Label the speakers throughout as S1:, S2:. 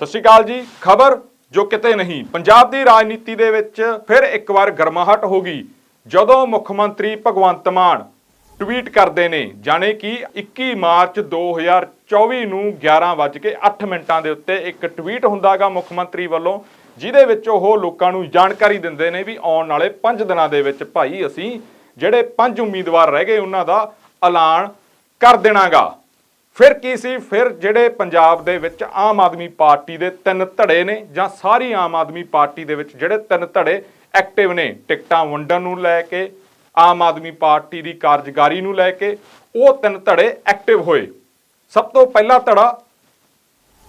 S1: ਸਤਿ ਸ਼੍ਰੀ ਅਕਾਲ ਜੀ। ਖਬਰ ਜੋ ਕਿਤੇ ਨਹੀਂ, ਪੰਜਾਬ ਦੀ ਰਾਜਨੀਤੀ ਦੇ ਵਿੱਚ ਫਿਰ ਇੱਕ ਵਾਰ ਗਰਮਾਹਟ ਹੋ ਗਈ। ਜਦੋਂ ਮੁੱਖ ਮੰਤਰੀ ਭਗਵੰਤ ਮਾਨ ਟਵੀਟ ਕਰਦੇ ਨੇ, ਜਾਣੇ ਕਿ 21 ਮਾਰਚ 2024 ਨੂੰ 11:08 ਮਿੰਟਾਂ ਦੇ ਉੱਤੇ ਇੱਕ ਟਵੀਟ ਹੁੰਦਾਗਾ ਮੁੱਖ ਮੰਤਰੀ ਵੱਲੋਂ, ਜਿਹਦੇ ਵਿੱਚ ਉਹ ਲੋਕਾਂ ਨੂੰ ਜਾਣਕਾਰੀ ਦਿੰਦੇ ਨੇ ਵੀ ਆਉਣ ਵਾਲੇ 5 ਦਿਨਾਂ ਦੇ ਵਿੱਚ ਭਾਈ ਅਸੀਂ ਜਿਹੜੇ ਪੰਜ ਉਮੀਦਵਾਰ ਰਹਿ ਗਏ ਉਹਨਾਂ ਦਾ ਐਲਾਨ ਕਰ ਦੇਣਾਗਾ। ਫਿਰ ਕੀ ਸੀ? ਫਿਰ ਜਿਹੜੇ ਪੰਜਾਬ ਦੇ ਵਿੱਚ ਆਮ ਆਦਮੀ ਪਾਰਟੀ ਦੇ ਤਿੰਨ ਧੜੇ ਨੇ ਜਾਂ ਸਾਰੀ ਆਮ ਆਦਮੀ ਪਾਰਟੀ ਦੇ ਵਿੱਚ ਜਿਹੜੇ ਤਿੰਨ ਧੜੇ ਐਕਟਿਵ ਨੇ, ਟਿਕਟਾਂ ਵੰਡਣ ਨੂੰ ਲੈ ਕੇ, ਆਮ ਆਦਮੀ ਪਾਰਟੀ ਦੀ ਕਾਰਜਕਾਰੀ ਨੂੰ ਲੈ ਕੇ, ਉਹ ਤਿੰਨ ਧੜੇ ਐਕਟਿਵ ਹੋਏ। ਸਭ ਤੋਂ ਪਹਿਲਾ ਧੜਾ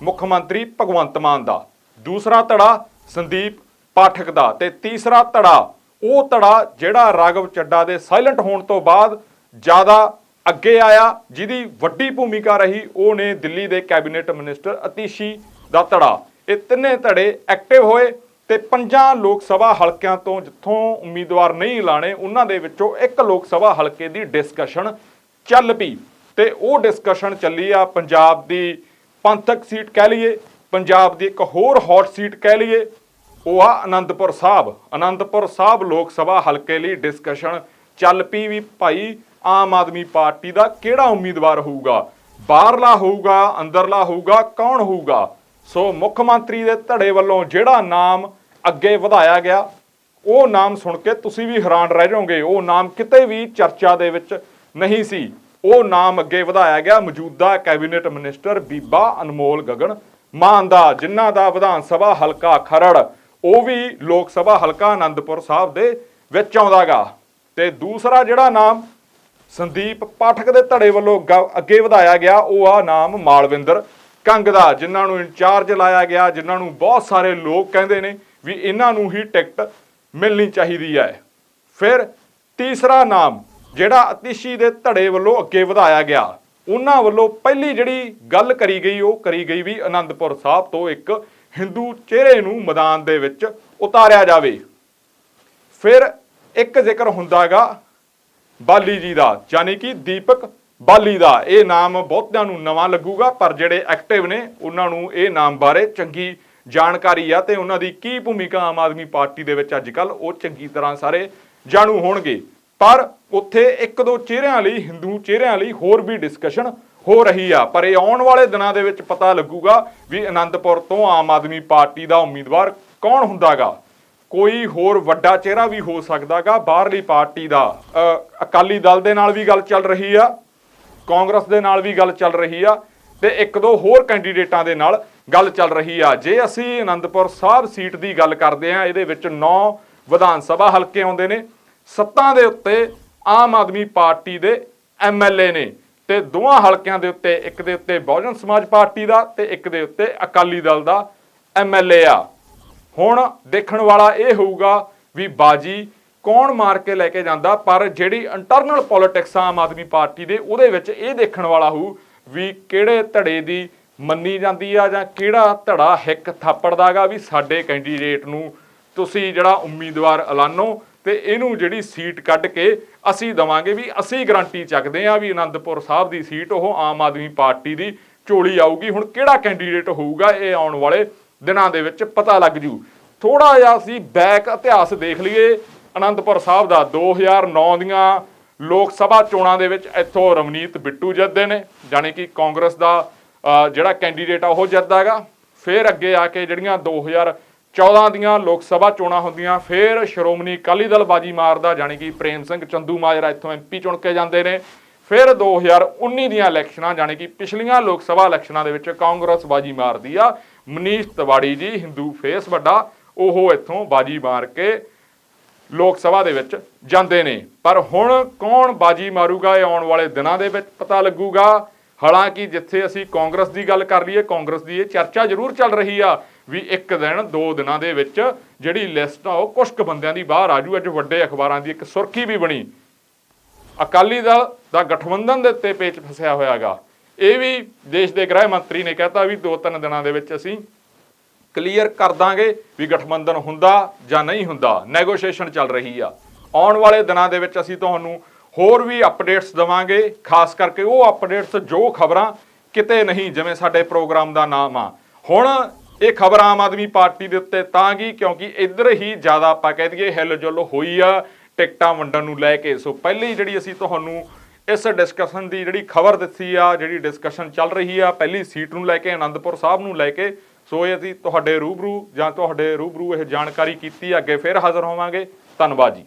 S1: ਮੁੱਖ ਮੰਤਰੀ ਭਗਵੰਤ ਮਾਨ ਦਾ, ਦੂਸਰਾ ਧੜਾ ਸੰਦੀਪ ਪਾਠਕ ਦਾ ਤੇ ਤੀਸਰਾ ਧੜਾ ਉਹ ਧੜਾ ਜਿਹੜਾ ਰਾਘਵ ਚੱਡਾ ਦੇ ਸਾਇਲੈਂਟ ਹੋਣ ਤੋਂ ਬਾਅਦ ਜ਼ਿਆਦਾ ਅੱਗੇ ਆਇਆ, ਜਿਹਦੀ ਵੱਡੀ ਭੂਮਿਕਾ ਰਹੀ, ਉਹ ਨੇ ਦਿੱਲੀ ਦੇ ਕੈਬਨਿਟ ਮਿਨਿਸਟਰ ਅਤੀਸ਼ੀ ਦਾ ਧੜਾ। ਇਹ ਤਿੰਨੇ ਧੜੇ ਐਕਟਿਵ ਹੋਏ ਤੇ ਪੰਜਾਂ ਲੋਕ ਸਭਾ ਹਲਕਿਆਂ ਤੋਂ ਜਿੱਥੋਂ ਉਮੀਦਵਾਰ ਨਹੀਂ ਲਾਣੇ, ਉਹਨਾਂ ਦੇ ਵਿੱਚੋਂ ਇੱਕ ਲੋਕ ਸਭਾ ਹਲਕੇ ਦੀ ਡਿਸਕਸ਼ਨ ਚੱਲ ਪਈ। ਤੇ ਉਹ ਡਿਸਕਸ਼ਨ ਚੱਲੀ ਆ ਪੰਜਾਬ ਦੀ ਪੰਥਕ ਸੀਟ ਕਹਿ ਲਈਏ, ਪੰਜਾਬ ਦੀ ਇੱਕ ਹੋਰ ਹੌਟ ਸੀਟ ਕਹਿ ਲਈਏ, ਉਹ ਆ ਆਨੰਦਪੁਰ ਸਾਹਿਬ। ਆਨੰਦਪੁਰ ਸਾਹਿਬ ਲੋਕ ਸਭਾ ਹਲਕੇ ਲਈ ਡਿਸਕਸ਼ਨ ਚੱਲ ਪਈ ਵੀ ਭਾਈ ਆਮ ਆਦਮੀ ਪਾਰਟੀ ਦਾ ਕਿਹੜਾ ਉਮੀਦਵਾਰ ਹੋਊਗਾ? ਬਾਹਰਲਾ ਹੋਊਗਾ, ਅੰਦਰਲਾ ਹੋਊਗਾ, ਕੌਣ ਹੋਊਗਾ? ਸੋ ਮੁੱਖ ਮੰਤਰੀ ਦੇ ਧੜੇ ਵੱਲੋਂ ਜਿਹੜਾ ਨਾਮ ਅੱਗੇ ਵਧਾਇਆ ਗਿਆ, ਉਹ ਨਾਮ ਸੁਣ ਕੇ ਤੁਸੀਂ ਵੀ ਹੈਰਾਨ ਰਹਿ ਜਾਓਗੇ। ਉਹ ਨਾਮ ਕਿਤੇ ਵੀ ਚਰਚਾ ਦੇ ਵਿੱਚ ਨਹੀਂ ਸੀ। ਉਹ ਨਾਮ ਅੱਗੇ ਵਧਾਇਆ ਗਿਆ ਮੌਜੂਦਾ ਕੈਬਨਿਟ ਮਿਨਿਸਟਰ ਬੀਬਾ ਅਨਮੋਲ ਗਗਨ ਮਾਨ ਦਾ, ਜਿਨ੍ਹਾਂ ਦਾ ਵਿਧਾਨ ਸਭਾ ਹਲਕਾ ਖਰੜ, ਉਹ ਵੀ ਲੋਕ ਸਭਾ ਹਲਕਾ ਆਨੰਦਪੁਰ ਸਾਹਿਬ ਦੇ ਵਿੱਚ ਆਉਂਦਾਗਾ ਤੇ ਦੂਸਰਾ ਜਿਹੜਾ ਨਾਮ ਸੰਦੀਪ ਪਾਠਕ ਦੇ ਧੜੇ ਵੱਲੋਂ ਗ- ਅੱਗੇ ਵਧਾਇਆ ਗਿਆ। ਉਹ ਆ ਨਾਮ ਮਾਲਵਿੰਦਰ ਕੰਗ ਦਾ, ਜਿਨ੍ਹਾਂ ਨੂੰ ਇੰਚਾਰਜ ਲਾਇਆ ਗਿਆ, ਜਿਨ੍ਹਾਂ ਨੂੰ ਬਹੁਤ ਸਾਰੇ ਲੋਕ ਕਹਿੰਦੇ ਨੇ ਵੀ ਇਹਨਾਂ ਨੂੰ ਹੀ ਟਿਕਟ ਮਿਲਣੀ ਚਾਹੀਦੀ ਹੈ। ਫਿਰ ਤੀਸਰਾ ਨਾਮ, ਜਿਹੜਾ ਅਤੀਸ਼ੀ ਦੇ ਧੜੇ ਵੱਲੋਂ ਅੱਗੇ ਵਧਾਇਆ ਗਿਆ। ਉਹਨਾਂ ਵੱਲੋਂ ਪਹਿਲੀ ਜਿਹੜੀ ਗੱਲ ਕਰੀ ਗਈ, ਉਹ ਕਰੀ ਗਈ ਵੀ ਅਨੰਦਪੁਰ ਸਾਹਿਬ ਤੋਂ ਇੱਕ ਹਿੰਦੂ ਚਿਹਰੇ ਨੂੰ ਮੈਦਾਨ ਦੇ ਵਿੱਚ ਉਤਾਰਿਆ ਜਾਵੇ। ਫਿਰ ਇੱਕ ਜ਼ਿਕਰ ਹੁੰਦਾਗਾ ਬਾਲੀ ਜੀ ਦਾ ਯਾਨੀ ਕਿ ਦੀਪਕ ਬਾਲੀ ਦਾ। ਇਹ ਨਾਮ ਬਹੁਤਿਆਂ ਨੂੰ ਨਵਾਂ ਲੱਗੂਗਾ, ਪਰ ਜਿਹੜੇ ਐਕਟਿਵ ਨੇ, ਉਹਨਾਂ ਨੂੰ ਇਹ ਨਾਮ ਬਾਰੇ ਚੰਗੀ ਜਾਣਕਾਰੀ ਆ ਤੇ ਉਹਨਾਂ ਦੀ ਕੀ ਭੂਮਿਕਾ ਆਮ ਆਦਮੀ ਪਾਰਟੀ ਦੇ ਵਿੱਚ ਅੱਜ ਕੱਲ ਉਹ ਚੰਗੀ ਤਰ੍ਹਾਂ ਸਾਰੇ ਜਾਣੂ ਹੋਣਗੇ। ਪਰ ਉੱਥੇ ਇੱਕ ਦੋ ਚਿਹਰਿਆਂ ਲਈ ਹਿੰਦੂ ਚਿਹਰਿਆਂ ਲਈ ਹੋਰ ਵੀ ਡਿਸਕਸ਼ਨ ਹੋ ਰਹੀ ਆ। ਪਰ ਇਹ ਆਉਣ ਵਾਲੇ ਦਿਨਾਂ ਦੇ ਵਿੱਚ ਪਤਾ ਲੱਗੂਗਾ ਵੀ ਅਨੰਦਪੁਰ ਤੋਂ ਆਮ ਆਦਮੀ ਪਾਰਟੀ ਦਾ ਉਮੀਦਵਾਰ ਕੌਣ ਹੁੰਦਾਗਾ। ਕੋਈ ਹੋਰ ਵੱਡਾ ਚਿਹਰਾ ਵੀ ਹੋ ਸਕਦਾਗਾ ਬਾਹਰਲੀ ਪਾਰਟੀ ਦਾ। ਅਕਾਲੀ ਦਲ ਦੇ ਨਾਲ ਵੀ ਗੱਲ ਚੱਲ ਰਹੀ ਆ, ਕਾਂਗਰਸ ਦੇ ਨਾਲ ਵੀ ਗੱਲ ਚੱਲ ਰਹੀ ਆ ਤੇ ਇੱਕ ਦੋ ਹੋਰ ਕੈਂਡੀਡੇਟਾਂ ਦੇ ਨਾਲ ਗੱਲ ਚੱਲ ਰਹੀ ਆ। ਜੇ ਅਸੀਂ ਅਨੰਦਪੁਰ ਸਾਹਿਬ ਸੀਟ ਦੀ ਗੱਲ ਕਰਦੇ ਆ, ਇਹਦੇ ਵਿੱਚ 9 ਵਿਧਾਨ ਸਭਾ ਹਲਕੇ ਆਉਂਦੇ ਨੇ, ਸੱਤਾਂ ਦੇ ਉੱਤੇ ਆਮ ਆਦਮੀ ਪਾਰਟੀ ਦੇ ਐਮਐਲਏ ਨੇ ਤੇ ਦੋਵਾਂ ਹਲਕਿਆਂ ਦੇ ਉੱਤੇ, ਇੱਕ ਦੇ ਉੱਤੇ ਬਹੁਜਨ ਸਮਾਜ ਪਾਰਟੀ ਦਾ ਤੇ ਇੱਕ ਦੇ ਉੱਤੇ ਅਕਾਲੀ ਦਲ ਦਾ ਐਮਐਲਏ ਆ। ਹੁਣ ਦੇਖਣ ਵਾਲਾ ਇਹ ਹੋਊਗਾ ਵੀ ਬਾਜੀ ਕੌਣ ਮਾਰ ਕੇ ਲੈ ਕੇ ਜਾਂਦਾ, ਪਰ ਜਿਹੜੀ internal politics Aam Aadmi party ਦੇ, ਉਹਦੇ ਵਿੱਚ ਇਹ ਦੇਖਣ ਵਾਲਾ ਹੋਊ ਵੀ ਕਿਹੜੇ ਧੜੇ ਦੀ ਮੰਨੀ ਜਾਂਦੀ ਆ ਜਾਂ ਕਿਹੜਾ ਧੜਾ ਹਿੱਕ ਥਾਪੜਦਾਗਾ ਵੀ ਸਾਡੇ ਕੈਂਡੀਡੇਟ ਨੂੰ ਤੁਸੀਂ ਜਿਹੜਾ ਉਮੀਦਵਾਰ ਐਲਾਨੋ ਤੇ ਇਹਨੂੰ ਜਿਹੜੀ ਸੀਟ ਕੱਢ ਕੇ ਅਸੀਂ ਦਵਾਂਗੇ ਵੀ ਅਸੀਂ ਗਾਰੰਟੀ ਚੱਕਦੇ ਆ ਵੀ ਅਨੰਦਪੁਰ ਸਾਹਿਬ ਦੀ ਸੀਟ ਉਹ ਆਮ ਆਦਮੀ ਪਾਰਟੀ ਦੀ ਝੋਲੀ ਆਊਗੀ। ਹੁਣ ਕਿਹੜਾ ਕੈਂਡੀਡੇਟ ਹੋਊਗਾ ਇਹ ਆਉਣ ਵਾਲੇ ਦਿਨਾਂ ਦੇ ਵਿੱਚ ਪਤਾ ਲੱਗ ਜੂ। ਥੋੜਾ ਜਿਹਾ ਅਸੀਂ ਬੈਕ ਇਤਿਹਾਸ ਦੇਖ ਲਈਏ। ਅਨੰਦਪੁਰ ਸਾਹਿਬ ਦਾ 2009 ਦੀਆਂ ਲੋਕ ਸਭਾ ਚੋਣਾਂ ਦੇ ਵਿੱਚ ਇੱਥੋਂ ਰਵਨੀਤ ਬਿੱਟੂ ਜਿੱਤਦੇ ਨੇ, ਜਾਣੀ ਕਿ ਕਾਂਗਰਸ ਦਾ ਜਿਹੜਾ ਕੈਂਡੀਡੇਟ ਆ ਉਹ ਜਿੱਤਦਾ ਹੈਗਾ। ਫਿਰ ਅੱਗੇ ਆ ਕੇ ਜਿਹੜੀਆਂ 2014 ਦੀਆਂ ਲੋਕ ਸਭਾ ਚੋਣਾਂ ਹੁੰਦੀਆਂ, ਫਿਰ ਸ਼੍ਰੋਮਣੀ ਅਕਾਲੀ ਦਲ ਬਾਜੀ ਮਾਰਦਾ, ਜਾਣੀ ਕਿ ਪ੍ਰੇਮ ਸਿੰਘ ਚੰਦੂ ਮਾਜਰਾ ਇੱਥੋਂ ਐਮਪੀ ਚੁਣ ਕੇ ਜਾਂਦੇ ਨੇ। ਫਿਰ 2019 ਦੀਆਂ ਇਲੈਕਸ਼ਨਾਂ, ਜਾਣੀ ਕਿ ਪਿਛਲੀਆਂ ਲੋਕ ਸਭਾ ਇਲੈਕਸ਼ਨਾਂ ਦੇ ਵਿੱਚ ਕਾਂਗਰਸ ਬਾਜੀ ਮਾਰਦੀ ਆ। ਮਨੀਸ਼ ਤਿਵਾੜੀ ਜੀ, ਹਿੰਦੂ ਫੇਸ ਵੱਡਾ, ਉਹ ਇੱਥੋਂ ਬਾਜੀ ਮਾਰ ਕੇ ਲੋਕ ਸਭਾ ਦੇ ਵਿੱਚ ਜਾਂਦੇ ਨੇ। ਪਰ ਹੁਣ ਕੌਣ ਬਾਜੀ ਮਾਰੂਗਾ ਇਹ ਆਉਣ ਵਾਲੇ ਦਿਨਾਂ ਦੇ ਵਿੱਚ ਪਤਾ ਲੱਗੂਗਾ। ਹਾਲਾਂਕਿ ਜਿੱਥੇ ਅਸੀਂ ਕਾਂਗਰਸ ਦੀ ਗੱਲ ਕਰ ਲਈਏ, ਕਾਂਗਰਸ ਦੀ ਇਹ ਚਰਚਾ ਜ਼ਰੂਰ ਚੱਲ ਰਹੀ ਆ ਵੀ ਇੱਕ ਦਿਨ, ਦੋ ਦਿਨਾਂ ਦੇ ਵਿੱਚ ਜਿਹੜੀ ਲਿਸਟ ਆ ਉਹ ਕੁਝ ਕੁ ਬੰਦਿਆਂ ਦੀ ਬਾਹਰ ਆਜੂ ਅੱਜ ਵੱਡੇ ਅਖਬਾਰਾਂ ਦੀ ਇੱਕ ਸੁਰਖੀ ਵੀ ਬਣੀ। ਅਕਾਲੀ ਦਲ ਦਾ ਗਠਬੰਧਨ ਦੇ ਉੱਤੇ ਪੇਚ ਫਸਿਆ ਹੋਇਆਗਾ। ਇਹ ਵੀ ਦੇਸ਼ ਦੇ ਗ੍ਰਹਿ ਮੰਤਰੀ ਨੇ ਕਹਿਤਾ ਵੀ ਦੋ ਤਿੰਨ ਦਿਨਾਂ ਦੇ ਵਿੱਚ ਅਸੀਂ ਕਲੀਅਰ ਕਰ ਦਾਂਗੇ ਵੀ ਗਠਬੰਧਨ ਹੁੰਦਾ ਜਾਂ ਨਹੀਂ ਹੁੰਦਾ। ਨੈਗੋਸ਼ੀਏਸ਼ਨ ਚੱਲ ਰਹੀ ਆ। ਆਉਣ ਵਾਲੇ ਦਿਨਾਂ ਦੇ ਵਿੱਚ ਅਸੀਂ ਤੁਹਾਨੂੰ ਹੋਰ ਵੀ ਅਪਡੇਟਸ ਦਵਾਂਗੇ। ਖਾਸ ਕਰਕੇ ਉਹ ਅਪਡੇਟਸ ਜੋ ਖਬਰਾਂ ਕਿਤੇ ਨਹੀਂ, ਜਿਵੇਂ ਸਾਡੇ ਪ੍ਰੋਗਰਾਮ ਦਾ ਨਾਮ ਆ। ਹੁਣ ਇਹ ਖਬਰ ਆਮ ਆਦਮੀ ਪਾਰਟੀ ਦੇ ਉੱਤੇ ਤਾਂ ਗਈ ਕਿਉਂਕਿ ਇੱਧਰ ਹੀ ਜ਼ਿਆਦਾ ਆਪਾਂ ਕਹਿ ਦਈਏ ਹਿਲਜੁਲ ਹੋਈ ਆ। ਟਿਕਟਾਂ ਵੰਡਣ ਨੂੰ ਲੈ ਕੇ। ਸੋ ਪਹਿਲੀ ਜਿਹੜੀ ਅਸੀਂ ਤੁਹਾਨੂੰ ਇਸ ਡਿਸਕਸ਼ਨ ਦੀ ਜਿਹੜੀ ਖਬਰ ਦਿੱਤੀ ਆ, ਜਿਹੜੀ ਡਿਸਕਸ਼ਨ ਚੱਲ ਰਹੀ ਆ, ਪਹਿਲੀ ਸੀਟ ਨੂੰ ਲੈ ਕੇ ਆਨੰਦਪੁਰ ਸਾਹਿਬ ਨੂੰ ਲੈ ਕੇ, ਸੋ ਇਹ ਅਸੀਂ ਤੁਹਾਡੇ ਰੂਬਰੂ ਜਾਂ ਤੁਹਾਡੇ ਰੂਬਰੂ ਇਹ ਜਾਣਕਾਰੀ ਕੀਤੀ ਅੱਗੇ ਫਿਰ ਹਾਜ਼ਰ ਹੋਵਾਂਗੇ। ਧੰਨਵਾਦ ਜੀ।